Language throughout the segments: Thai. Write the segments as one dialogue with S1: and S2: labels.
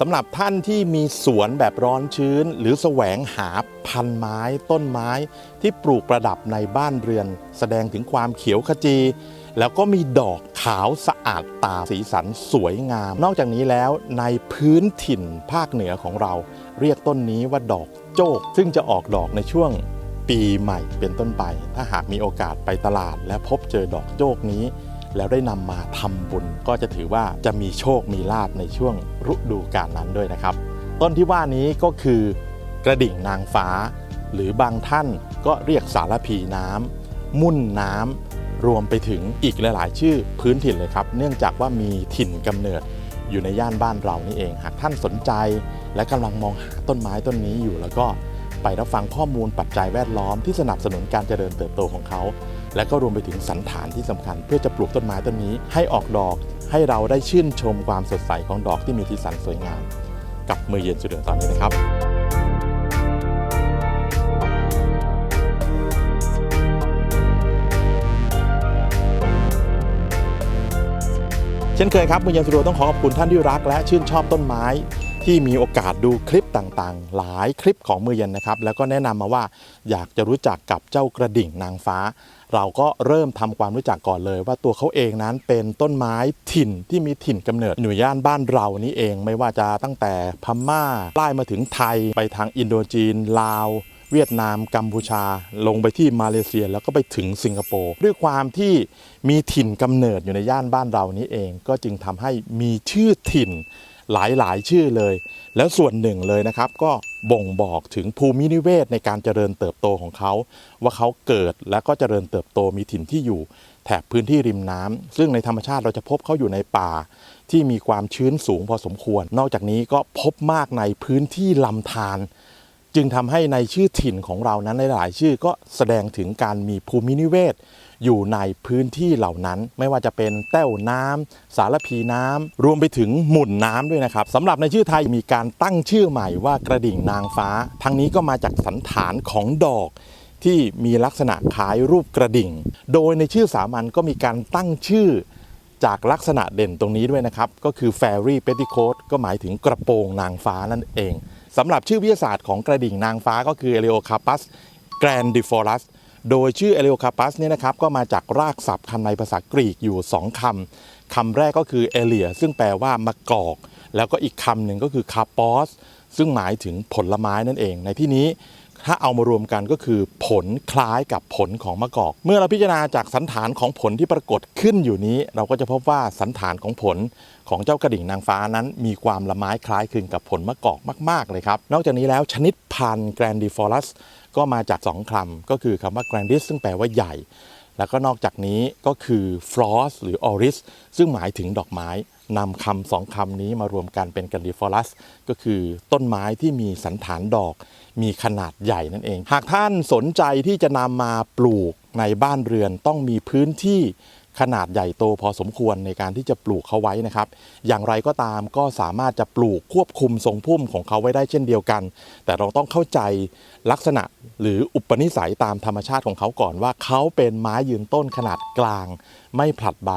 S1: สำหรับท่านที่มีสวนแบบร้อนชื้น หรือแสวงหาพันไม้ต้นไม้ ที่ปลูกประดับในบ้านเรือน แสดงถึงความเขียวขจี แล้วก็มีดอกขาวสะอาดตาสีสันสวยงาม นอกจากนี้แล้วในพื้นถิ่นภาคเหนือของเรา เรียกต้นนี้ว่าดอกโจก ซึ่งจะออกดอกในช่วงปีใหม่เป็นต้นไป ถ้าหากมีโอกาสไปตลาดและพบเจอดอกโจกนี้ แล้วได้นำมาทำบุญ ก็จะถือว่าจะมีโชคมีลาบในช่วงฤดูกาลนั้นด้วยนะครับ ต้นที่ว่านี้ก็คือกระดิ่งนางฟ้า หรือบางท่านก็เรียกสารพีน้ำมุ่นน้ำรวมไปถึงอีกหลาย ๆ ชื่อพื้นถิ่นเลยครับ เนื่องจากว่ามีถิ่นกำเนิดอยู่ในย่านบ้านเรานี่เอง หากท่านสนใจ และกำลังมองหาต้นไม้ต้นนี้อยู่แล้วก็ไปรับฟังข้อมูลปัจจัยแวดล้อมที่สนับสนุนการเจริญเติบโตของเขา และก็รวมไปถึงสันฐานที่สำคัญ เพื่อจะปลูกต้นไม้ต้นนี้ให้ออกดอกให้เราได้ชื่นชมความสดใสของดอกที่มีสีสันสวยงาม กับมือเย็นสุดเดือตอนนี้นะครับเช่นเคยครับมือเย็นสะดวกต้องขอขอบคุณท่านที่รักและชื่นชอบต้นไม้ ที่มีโอกาสดูคลิปต่างๆ หลายคลิปของมือเย็นนะครับ แล้วก็แนะนำมาว่าอยากจะรู้จักกับเจ้ากระดิ่งนางฟ้า เราก็เริ่มทำความรู้จักก่อนเลย ว่าตัวเขาเองนั้นเป็นต้นไม้ถิ่นที่มีถิ่นกำเนิดหน่ย่านบ้านเรานี่เอง ไม่ว่าจะตั้งแต่พม่าไล่มาถึงไทยไปทางอินโดจีนลาวเวียดนามกัมพูชา ลงไปที่มาเลเซียแล้วก็ไปถึงสิงคโปร์ด้วยความที่มีถิ่นกำเนิดอยู่ในย่านบ้านเรานี้เอง ก็จึงทำให้มีชื่อถิ่น หลายๆ ชื่อเลย แล้วส่วนหนึ่งเลยนะครับ ก็บ่งบอกถึงภูมินิเวศในการเจริญเติบโตของเขา ว่าเขาเกิดและก็เจริญเติบโตมีถิ่นที่อยู่ แถบพื้นที่ริมน้ำซึ่งในธรรมชาติเราจะพบเขาอยู่ในป่า ที่มีความชื้นสูงพอสมควร นอกจากนี้ก็พบมากในพื้นที่ลำธารจึงทำให้ในชื่อถิ่นของเรานั้นหลายๆชื่อก็แสดงถึงการมีภูมินิเวศ อยู่ในพื้นที่เหล่านั้น ไม่ว่าจะเป็นแต้วน้ำสารพีน้ำรวมไปถึงหมุนน้ำด้วยนะครับสำหรับในชื่อไทยมีการตั้งชื่อใหม่ว่ากระดิ่งนางฟ้า ทั้งนี้ก็มาจากสันฐานของดอกที่มีลักษณะคล้ายรูปกระดิ่ง โดยในชื่อสามัญก็มีการตั้งชื่อจากลักษณะเด่นตรงนี้ด้วยนะครับ ก็คือ fairy petticoat ก็หมายถึงกระโปรงนางฟ้านั่นเองสำหรับชื่อวิทยาศาสตร์ของกระดิ่งนางฟ้าก็คือ Eleocarpus grandiforus โดยชื่อ Eleocarpus เนี่ยนะครับก็มาจากรากศัพท์คำในภาษากรีกอยู่ 2คำคำแรกก็คือ elia ซึ่งแปลว่ามะกอก แล้วก็อีกคำหนึ่งก็คือ carpos ซึ่งหมายถึงผลไม้นั่นเอง ในที่นี้ถ้าเอามารวมกันก็คือผลคล้ายกับผลของมะกอก เมื่อเราพิจารณาจากสันฐานของผลที่ปรากฏขึ้นอยู่นี้ เราก็จะพบว่าสันฐานของผลของเจ้ากระดิ่งนางฟ้านั้น มีความละไม้คล้ายคลึงกับผลมะกอกมาก ๆ เลยครับ นอกจากนี้แล้วชนิดพันธุ์ grandiforus ก็ ก็มาจากสองคำก็คือคำว่า grandis ซึ่งแปลว่าใหญ่ แล้วก็นอกจากนี้ก็คือ frost หรือ oris ซึ่งหมายถึงดอกไม้นำคำสองคำนี้มารวมกันเป็น grandiforus ก็คือต้นไม้ที่มีสันฐานดอก มีขนาดใหญ่นั่นเอง หากท่านสนใจที่จะนำมาปลูกในบ้านเรือนต้องมีพื้นที่ ขนาดใหญ่โตพอสมควรในการที่จะปลูกเขาไว้นะครับ อย่างไรก็ตามก็สามารถจะปลูกควบคุมทรงพุ่มของเขาไว้ได้เช่นเดียวกัน แต่เราต้องเข้าใจลักษณะหรืออุปนิสัยตามธรรมชาติของเขาก่อนว่าเขาเป็นไม้ยืนต้นขนาดกลาง ไม่ผลัดใบ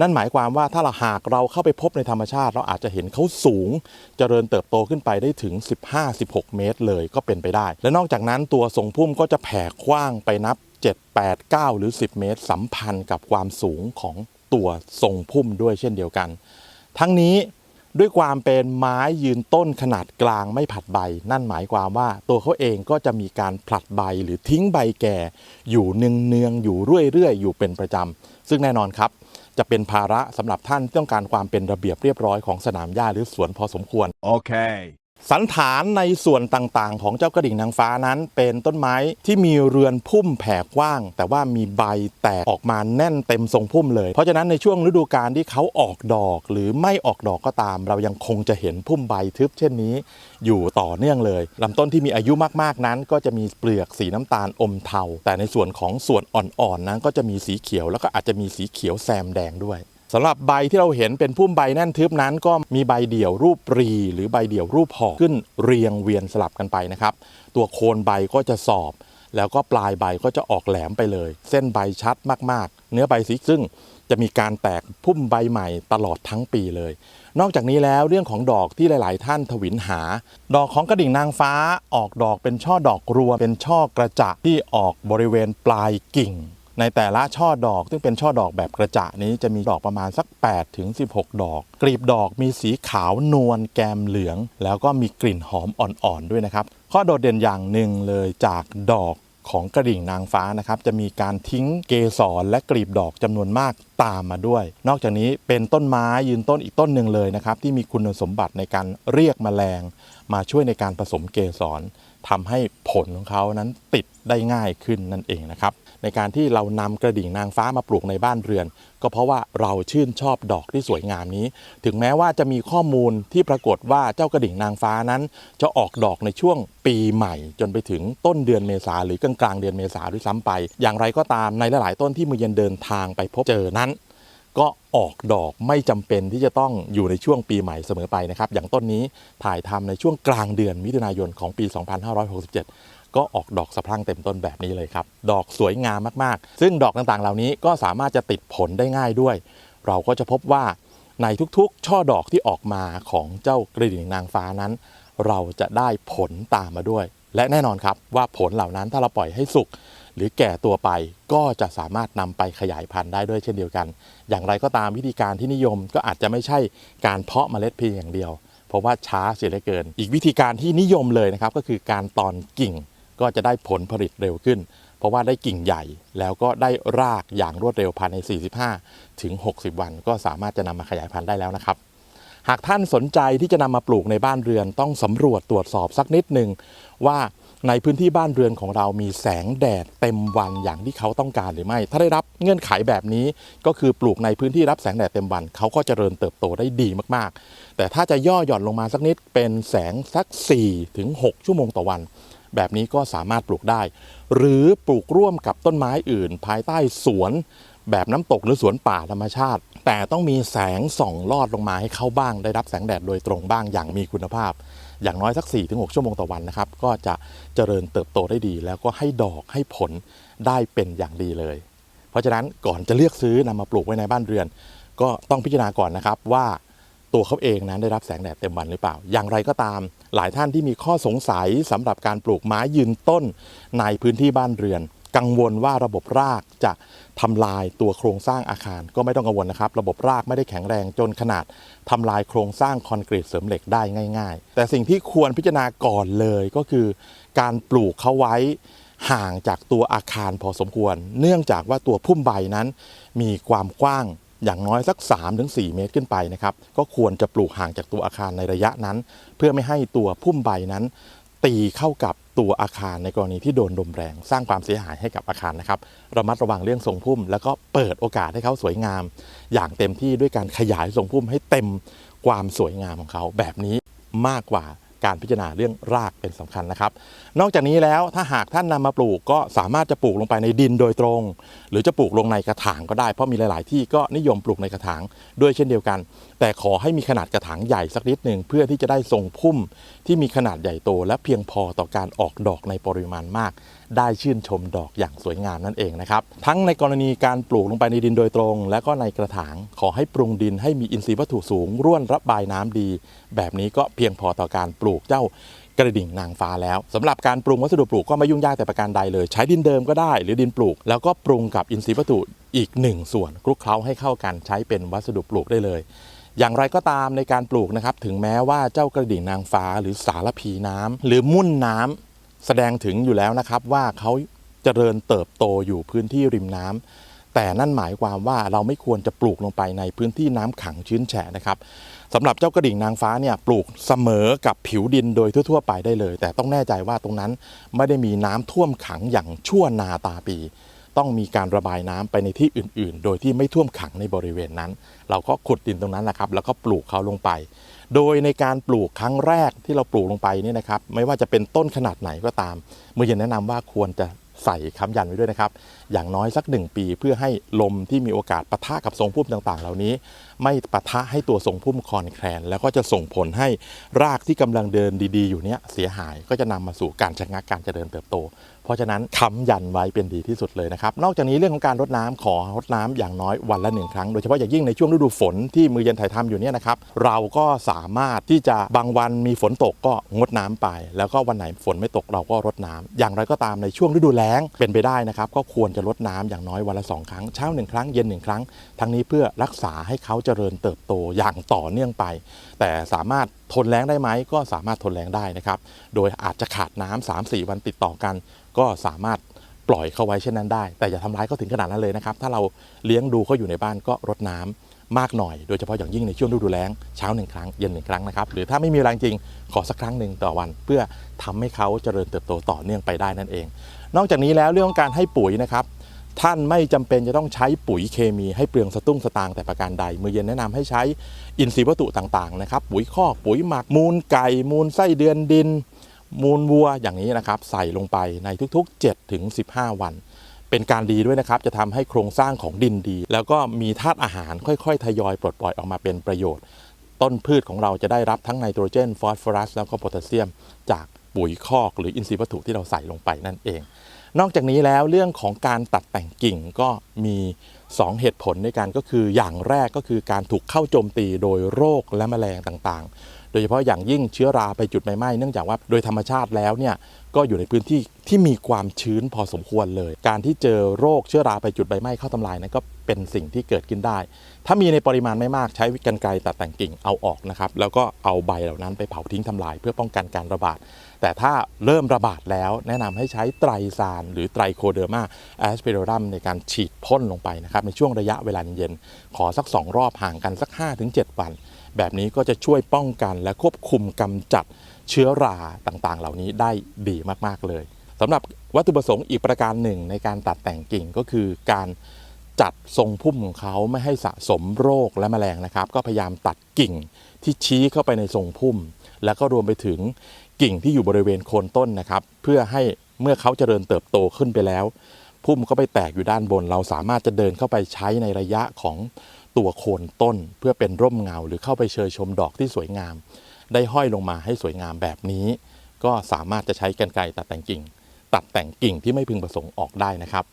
S1: นั่นหมายความว่าถ้าเราหากเราเข้าไปพบในธรรมชาติ เราอาจจะเห็นเขาสูง เจริญเติบโตขึ้นไปได้ถึง 15-16 เมตรเลยก็เป็นไปได้ และนอกจากนั้นตัวทรงพุ่มก็จะแผ่กว้างไปนับ 7 8 9 หรือ 10 เมตร สัมพันธ์กับความสูงของตัวทรงพุ่มด้วยเช่นเดียวกัน ทั้งนี้ด้วยความเป็นไม้ยืนต้นขนาดกลางไม่ผลัดใบ นั่นหมายความว่าตัวเขาเองก็จะมีการผลัดใบหรือทิ้งใบแก่ อยู่เนืองๆอยู่เรื่อยๆ อยู่เป็นประจำ ซึ่งแน่นอนครับ จะเป็นภาระสำหรับท่านที่ต้องการความเป็นระเบียบเรียบร้อยของสนามหญ้าหรือสวนพอสมควร
S2: Okay.
S1: สันฐานในส่วนต่างๆ ของเจ้ากระดิ่งนางฟ้านั้น เป็นต้นไม้ที่มีเรือนพุ่มแผ่กว้าง แต่ว่ามีใบแตกออกมาแน่นเต็มทรงพุ่มเลย เพราะฉะนั้นในช่วงฤดูกาลที่เขาออกดอก หรือไม่ออกดอกก็ตาม เรายังคงจะเห็นพุ่มใบทึบเช่นนี้ อยู่ต่อเนื่องเลยลำต้นที่มีอายุมากๆนั้น ก็จะมีเปลือกสีน้ำตาลอมเทาแต่ในส่วนของส่วนอ่อนๆนั้นก็จะมีสีเขียวแล้วก็อาจจะมีสีเขียวแซมแดงด้วย สำหรับใบที่เราเห็นเป็นพุ่มใบแน่นทึบนั้น ก็มีใบเดี่ยวรูปรี หรือใบเดี่ยวรูปห่อขึ้นเรียงเวียนสลับกันไปนะครับ ตัวโคนใบก็จะสอบ แล้วก็ปลายใบก็จะออกแหลมไปเลย เส้นใบชัดมากๆ เนื้อใบสีซึ่งจะมีการแตกพุ่มใบใหม่ตลอดทั้งปีเลย นอกจากนี้แล้วเรื่องของดอกที่หลาย ๆ ท่านทวินหา ดอกของกระดิ่งนางฟ้าออกดอกเป็นช่อดอกรวมเป็นช่อกระจะที่ออกบริเวณปลายกิ่ง ในแต่ละช่อดอก ซึ่งเป็นช่อดอกแบบกระจะนี้จะมีดอกประมาณสัก 8 ถึง 16 ดอก กลีบดอกมีสีขาวนวลแกมเหลือง แล้วก็มีกลิ่นหอมอ่อนๆด้วยนะครับ ข้อโดดเด่นอย่างหนึ่งเลยจากดอกของกระดิ่งนางฟ้านะครับ จะมีการทิ้งเกสรและกลีบดอกจำนวนมากตามมาด้วย นอกจากนี้เป็นต้นไม้ยืนต้นอีกต้นหนึ่งเลยนะครับ ที่มีคุณสมบัติในการเรียกแมลง มาช่วยในการผสมเกสรทำให้ผลของเขานั้นติดได้ง่ายขึ้นนั่นเองนะครับ ในการที่เรานำกระดิ่งนางฟ้ามาปลูกในบ้านเรือน ก็เพราะว่าเราชื่นชอบดอกที่สวยงามนี้ ถึงแม้ว่าจะมีข้อมูลที่ปรากฏว่าเจ้ากระดิ่งนางฟ้านั้น จะออกดอกในช่วงปีใหม่ จนไปถึงต้นเดือนเมษาหรือกลางกลางเดือนเมษาด้วยซ้ำไป อย่างไรก็ตามในหลาย ๆ ต้นที่มือเย็นเดินทางไปพบเจอนั้นก็ออกดอกไม่จำเป็นที่จะต้องอยู่ในช่วงปีใหม่เสมอไปนะครับ อย่างต้นนี้ถ่ายทำในช่วงกลางเดือนมิถุนายนของปี 2567 ก็ออกดอกสะพรั่งเต็มต้นแบบนี้เลยครับ ดอกสวยงามมากๆ ซึ่งดอกต่างๆ เหล่านี้ก็สามารถจะติดผลได้ง่ายด้วย เราก็จะพบว่าในทุกๆ ช่อดอกที่ออกมาของเจ้ากระดิ่งนางฟ้านั้น เราจะได้ผลตามมาด้วย และแน่นอนครับว่าผลเหล่านั้นถ้าเราปล่อยให้สุกหรือแก่ตัวไปก็จะสามารถนำไปขยายพันธุ์ได้ด้วยเช่นเดียวกัน อย่างไรก็ตามวิธีการที่นิยมก็อาจจะไม่ใช่การเพาะเมล็ดเพียงอย่างเดียว เพราะว่าช้าเสียเหลือเกิน อีกวิธีการที่นิยมเลยนะครับก็คือการตอนกิ่ง ก็จะได้ผลผลิตเร็วขึ้น เพราะว่าได้กิ่งใหญ่แล้วก็ได้รากอย่างรวดเร็วภายใน 45 ถึง 60 วัน ก็สามารถจะนำมาขยายพันธุ์ได้แล้วนะครับ หากท่านสนใจที่จะนำมาปลูกในบ้านเรือนต้องสำรวจตรวจสอบสักนิดหนึ่งว่าในพื้นที่บ้านเรือนของเรามีแสงแดดเต็มวันอย่างที่เขาต้องการหรือไม่ ถ้าได้รับเงื่อนไขแบบนี้ก็คือปลูกในพื้นที่รับแสงแดดเต็มวัน เขาก็จเจริญเติบโตได้ดีมากๆ แต่ถ้าจะย่อหย่อนลงมาสักนิดเป็นแสงสัก4ถึง6ชั่วโมงต่อวัน แบบนี้ก็สามารถปลูกได้ หรือปลูกร่วมกับต้นไม้อื่น ภายใต้สวน แบบน้ำตกหรือสวนป่าธรรมชาติ แต่ต้องมีแสงส่องลอดลงมาให้เข้าบ้าง ได้รับแสงแดดโดยตรงบ้างอย่างมีคุณภาพ อย่างน้อยสัก 4-6 ชั่วโมงต่อวันนะครับ ก็จะเจริญเติบโตได้ดี แล้วก็ให้ดอกให้ผลได้เป็นอย่างดีเลย เพราะฉะนั้นก่อนจะเลือกซื้อนำมาปลูกไว้ในบ้านเรือน ก็ต้องพิจารณาก่อนนะครับว่า ตัวเขาเองนั้นได้รับแสงแดดเต็มวันหรือเปล่า อย่างไรก็ตาม หลายท่านที่มีข้อสงสัยสำหรับการปลูกไม้ยืนต้นในพื้นที่บ้านเรือน กังวลว่าระบบรากจะทำลายตัวโครงสร้างอาคารก็ไม่ต้องกังวลนะครับ ระบบรากไม่ได้แข็งแรงจนขนาดทำลายโครงสร้างคอนกรีตเสริมเหล็กได้ง่าย ๆ แต่สิ่งที่ควรพิจารณาก่อนเลยก็คือ การปลูกเขาไว้ห่างจากตัวอาคารพอสมควร เนื่องจากว่าตัวพุ่มใบนั้นมีความกว้าง อย่างน้อยสัก 3-4 เมตรขึ้นไปนะครับก็ควรจะปลูกห่างจากตัวอาคารในระยะนั้น เพื่อไม่ให้ตัวพุ่มใบนั้น ตีเข้ากับตัวอาคารในกรณีที่โดนลมแรง สร้างความเสียหายให้กับอาคารนะครับระมัดระวังเรื่องทรงพุ่ม แล้วก็เปิดโอกาสให้เขาสวยงาม อย่างเต็มที่ด้วยการขยายทรงพุ่มให้เต็มความสวยงามของเขาแบบนี้มากกว่า การพิจารณาเรื่องรากเป็นสำคัญนะครับ นอกจากนี้แล้วถ้าหากท่านนำมาปลูกก็สามารถจะปลูกลงไปในดินโดยตรง หรือจะปลูกลงในกระถางก็ได้เพราะมีหลาย ๆ ที่ก็นิยมปลูกในกระถางด้วยเช่นเดียวกัน แต่ขอให้มีขนาดกระถางใหญ่สักนิดหนึ่งเพื่อที่จะได้ทรงพุ่มที่มีขนาดใหญ่โต และเพียงพอต่อการออกดอกในปริมาณมาก ได้ชื่นชมดอกอย่างสวยงามนั่นเองนะครับทั้งในกรณีการปลูกลงไปในดินโดยตรง และก็ในกระถางขอให้ปรุงดินให้มีอินทรีย์วัตถุสูงร่วนระบายน้ำดี แบบนี้ก็เพียงพอต่อการปลูกเจ้ากระดิ่งนางฟ้าแล้วสำหรับการปรุงวัสดุปลูกก็ไม่ยุ่งยากแต่ประการใดเลย ใช้ดินเดิมก็ได้ หรือดินปลูก แล้วก็ปรุงกับอินทรีย์วัตถุอีกหนึ่งส่วนคลุกเคล้าให้เข้ากันใช้เป็นวัสดุปลูกได้เลย อย่างไรก็ตามในการปลูกนะครับถึงแม้ว่าเจ้ากระดิ่งนางฟ้า หรือสารพีน้ำหรือมุ่นน้ำแสดงถึงอยู่แล้วนะครับว่าเขาเจริญเติบโตอยู่พื้นที่ริมน้ำ แต่นั่นหมายความว่าเราไม่ควรจะปลูกลงไปในพื้นที่น้ำขังชื้นแฉะนะครับสำหรับเจ้ากระดิ่งนางฟ้าเนี่ยปลูกเสมอกับผิวดินโดยทั่วๆไปได้เลย แต่ต้องแน่ใจว่าตรงนั้นไม่ได้มีน้ำท่วมขังอย่างชั่วนาตาปี ต้องมีการระบายน้ำไปในที่อื่น ๆ โดยที่ไม่ท่วมขังในบริเวณนั้น เราก็ขุดดินตรงนั้นแหละครับ แล้วก็ปลูกเขาลงไป โดยในการปลูกครั้งแรกที่เราปลูกลงไปนี่นะครับ ไม่ว่าจะเป็นต้นขนาดไหนก็ตาม เมื่อเย็นแนะนำว่าควรจะใส่ค้ำยันไว้ด้วยนะครับ อย่างน้อยสักหนึ่งปี เพื่อให้ลมที่มีโอกาสปะทะกับทรงพุ่มต่างๆ เหล่านี้ ไม่ปะทะให้ตัวทรงพุ่มคอนแคลน แล้วก็จะส่งผลให้รากที่กำลังเดินดีๆ อยู่เนี้ยเสียหายก็จะนำมาสู่การชะงักการเจริญเติบโต เพราะฉะนั้นค้ำยันไว้เป็นดีที่สุดเลยนะครับ นอกจากนี้เรื่องของการรดน้ำขอรดน้ำอย่างน้อยวันละหนึ่งครั้ง โดยเฉพาะอย่างยิ่งในช่วงฤดูฝนที่มือเย็นถ่ายทำอยู่เนี่ยนะครับ เราก็สามารถที่จะบางวันมีฝนตกก็งดน้ำไป แล้วก็วันไหนฝนไม่ตกเราก็รดน้ำอย่างไรก็ตามในช่วงฤดูแล้งเป็นไปได้นะครับ ก็ควรจะรดน้ำอย่างน้อยวันละสองครั้งเช้าหนึ่งครั้งเย็นหนึ่งครั้ง ทั้งนี้เพื่อรักษาให้เขาเจริญเติบโตอย่างต่อเนื่องไป แต่สามารถทนแรงได้ไหมก็สามารถทนแรงได้นะครับ โดยอาจจะขาดน้ำสามสี่วันติดต่อกัน ก็สามารถปล่อยเขาไว้เช่นนั้นได้ แต่อย่าทำร้ายเขาถึงขนาดนั้นเลยนะครับ ถ้าเราเลี้ยงดูเขาอยู่ในบ้านก็รดน้ำมากหน่อย โดยเฉพาะอย่างยิ่งในช่วงฤดูแล้งเช้าหนึ่งครั้งเย็นหนึ่งครั้งนะครับ หรือถ้าไม่มีแรงจริงขอสักครั้งหนึ่งต่อวัน เพื่อทำให้เขาเจริญเติบโตต่อเนื่องไปได้นั่นเอง นอกจากนี้แล้วเรื่องของการให้ปุ๋ยนะครับท่านไม่จำเป็นจะต้องใช้ปุ๋ยเคมีให้เปลืองสตุ้งสตางแต่ประการใด มือเย็นแนะนำให้ใช้อินทรีย์วัตถุต่างๆนะครับ ปุ๋ยคอกปุ๋ยหมักมูลไก่ มูลไส้เดือนดิน มูลวัวอย่างนี้นะครับ ใส่ลงไปในทุกๆ7ถึง15 วัน เป็นการดีด้วยนะครับ จะทำให้โครงสร้างของดินดี แล้วก็มีธาตุอาหารค่อยๆ ทยอยปลดปล่อยออกมาเป็นประโยชน์ ต้นพืชของเราจะได้รับทั้งไนโตรเจนฟอสฟอรัสแล้วก็โพแทสเซียมจาก ปุ๋ยคอกหรืออินทรีย์วัตถุที่เราใส่ลงไปนั่นเอง นอกจากนี้แล้วเรื่องของการตัดแต่งกิ่งก็มี 2 เหตุผลในการก็คืออย่างแรกก็คือการถูกเข้าโจมตีโดยโรคและแมลงต่างๆ โดยเฉพาะอย่างยิ่งเชื้อราไปจุดใบไหม้เนื่องจากว่าโดยธรรมชาติแล้วเนี่ยก็อยู่ในพื้นที่ที่มีความชื้นพอสมควรเลย การที่เจอโรคเชื้อราไปจุดใบไม้เข้าทำลายนั้นก็เป็นสิ่งที่เกิดขึ้นได้ ถ้ามีในปริมาณไม่มากใช้กรรไกรตัดแต่งกิ่งเอาออกนะครับแล้วก็เอาใบเหล่านั้นไปเผาทิ้งทำลาย เพื่อป้องกันการระบาด แต่ถ้าเริ่มระบาดแล้วแนะนำให้ใช้ไตรซานหรือไตรโคเดอร์มาแอสเปโรรัมในการฉีดพ่นลงไปนะครับในช่วงระยะเวลาเย็นๆขอสัก 2 รอบห่างกันสัก 5-7 วัน แบบนี้ก็จะช่วยป้องกันและควบคุมกำจัดเชื้อราต่างๆ เหล่านี้ได้ดีมากๆเลยสำหรับวัตถุประสงค์อีกประการหนึ่งในการตัดแต่งกิ่งก็คือการจัดทรงพุ่มของเขาไม่ให้สะสมโรคและแมลงนะครับ ก็พยายามตัดกิ่งที่ชี้เข้าไปในทรงพุ่ม แล้วก็รวมไปถึงกิ่งที่อยู่บริเวณโคนต้นนะครับ เพื่อให้เมื่อเขาเจริญเติบโตขึ้นไปแล้ว พุ่มก็ไปแตกอยู่ด้านบน เราสามารถจะเดินเข้าไปใช้ในระยะของ ตัวโคนต้นเพื่อเป็นร่มเงาหรือเข้าไปเชยชมดอกที่สวยงาม ได้ห้อยลงมาให้สวยงามแบบนี้ ก็สามารถจะใช้กรรไกรตัดแต่งกิ่ง ตัดแต่งกิ่งที่ไม่พึงประสงค์ออกได้นะครับ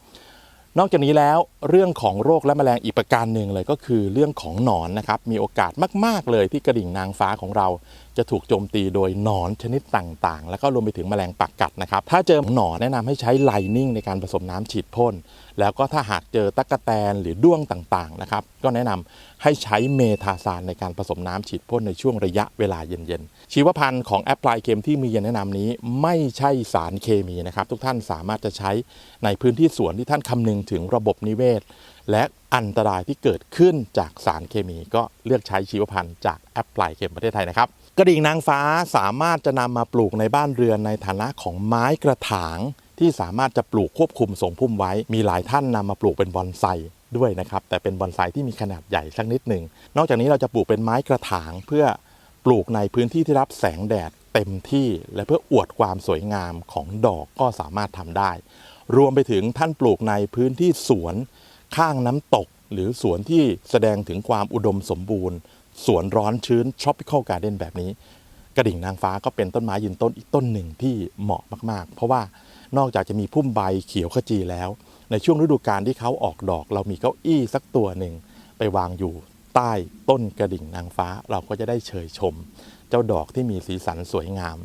S1: นอกจากนี้แล้วเรื่องของโรคและแมลงอีกประการหนึ่งเลยก็คือเรื่องของหนอนนะครับมีโอกาสมาก ๆ เลยที่กระดิ่งนางฟ้าของเราจะถูกโจมตีโดยหนอนชนิดต่างๆ แล้วก็รวมไปถึงแมลงปักกัดนะครับ ถ้าเจอหนอนแนะนำให้ใช้ไลนิ่งในการผสมน้ำฉีดพ่น แล้วก็ถ้าหากเจอตั๊กแตนหรือด้วงต่างๆนะครับ ก็แนะนำให้ใช้เมทาซานในการผสมน้ำฉีดพ่นในช่วงระยะเวลาเย็นๆ ชีวพันธุ์ของแอปพลายเคมที่มีแนะนำนี้ไม่ใช่สารเคมีนะครับ ทุกท่านสามารถจะใช้ในพื้นที่สวนที่ท่านคำนึงถึงระบบนิเวศ และอันตรายที่เกิดขึ้นจากสารเคมี ก็เลือกใช้ชีวพันธุ์จากแอปพลายเคมประเทศไทยนะครับ กระดิ่งนางฟ้าสามารถจะนำมาปลูกในบ้านเรือนในฐานะของไม้กระถาง ที่สามารถจะปลูกควบคุมทรงพุ่มไว้ มีหลายท่านนำมาปลูกเป็นบอนไซด้วยนะครับ แต่เป็นบอนไซที่มีขนาดใหญ่สักนิดหนึ่ง นอกจากนี้เราจะปลูกเป็นไม้กระถางเพื่อปลูกในพื้นที่ที่รับแสงแดดเต็มที่ และเพื่ออวดความสวยงามของดอกก็สามารถทำได้ รวมไปถึงท่านปลูกในพื้นที่สวนข้างน้ำตก หรือสวนที่แสดงถึงความอุดมสมบูรณ์ สวนร้อนชื้น tropical garden แบบนี้ กระดิ่งนางฟ้าก็เป็นต้นไม้ยืนต้นอีกต้นหนึ่งที่เหมาะมากๆ เพราะว่านอกจากจะมีพุ่มใบเขียวขจีแล้ว ในช่วงฤดูกาลที่เขาออกดอก เรามีเก้าอี้สักตัวหนึ่งไปวางอยู่ใต้ต้นกระดิ่งนางฟ้าเราก็จะได้เชยชม เจ้าดอกที่มีสีสันสวยงาม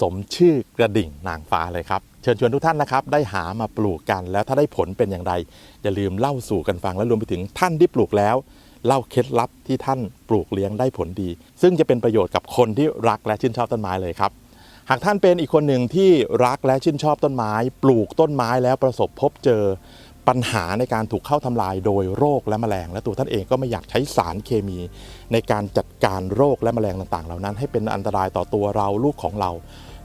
S1: สมชื่อกระดิ่งนางฟ้าเลยครับ เชิญชวนทุกท่านนะครับ ได้หามาปลูกกันแล้วถ้าได้ผลเป็นอย่างไร อย่าลืมเล่าสู่กันฟังและรวมไปถึงท่านที่ปลูกแล้ว เล่าเคล็ดลับที่ท่านปลูกเลี้ยงได้ผลดี ซึ่งจะเป็นประโยชน์กับคนที่รักและชื่นชอบต้นไม้เลยครับ หากท่านเป็นอีกคนหนึ่งที่รักและชื่นชอบต้นไม้ ปลูกต้นไม้แล้วประสบพบเจอปัญหาในการถูกเข้าทำลายโดยโรคและแมลง และตัวท่านเองก็ไม่อยากใช้สารเคมี ในการจัดการโรคและแมลงต่างๆ เหล่านั้น ให้เป็นอันตรายต่อตัวเราลูกของเรา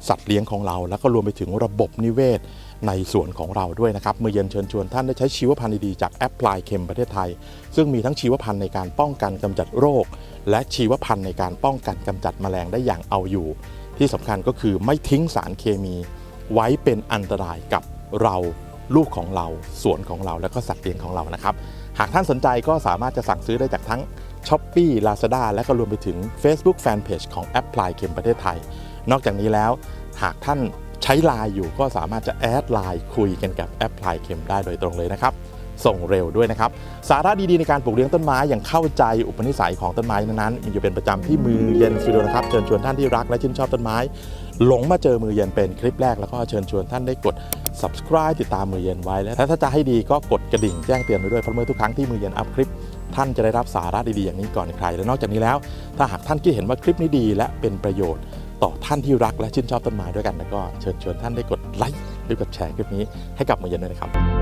S1: สัตว์เลี้ยงของเรา แล้วก็รวมไปถึงระบบนิเวศ ในสวนของเราด้วยนะครับเมื่อเย็นเชิญชวนท่านได้ใช้ชีวพันธุ์ดีๆจากแอปพลายเคมประเทศไทย ซึ่งมีทั้งชีวพันธุ์ในการป้องกันกำจัดโรค และชีวพันธุ์ในการป้องกันกำจัดแมลงได้อย่างเอาอยู่ ที่สำคัญก็คือไม่ทิ้งสารเคมี ไว้เป็นอันตรายกับเราลูกของเราสวนของเราและก็สัตว์เลี้ยงของเรานะครับ หากท่านสนใจก็สามารถจะสั่งซื้อได้จากทั้ง s h o p e e Lazada และก็รวมไปถึง Facebook Fanpage ของแอปพลายเข็มประเทศไทย นอกจากนี้แล้วหากท่าน ใช้ไลน์อยู่ก็สามารถจะแอดไลน์คุยกันกับแอปพลายเข็มได้โดยตรงเลยนะครับ ส่งเร็วด้วยนะครับ สาระดีๆในการปลูกเลี้ยงต้นไม้อย่างเข้าใจอุปนิสัยของต้นไม้นั้นๆมีอยู่เป็นประจำที่มือเย็นสตูดิโอนะครับเชิญชวนท่านที่รักและชื่นชอบต้นไม้ หลงมาเจอมือเย็นเป็นคลิปแรกแล้วก็เชิญชวนท่านได้กด subscribe ติดตามมือเย็นไว้และถ้าจะให้ดีก็กดกระดิ่งแจ้งเตือนไว้ด้วยเพราะเมื่อทุกครั้งที่มือเย็นอัพคลิปท่านจะได้รับสาระดีๆอย่างนี้ก่อนใคร และนอกจากนี้แล้ว ถ้าหากท่านคิดเห็นว่าคลิปนี้ดีและเป็นประโยชน์ ต่อท่านที่รักและชื่นชอบต้นไม้ด้วยกันแล้วก็เชิญชวนท่านได้กดไลค์หรือกดแชร์คลิปนี้ให้กับมือเย็นด้วยนะครับ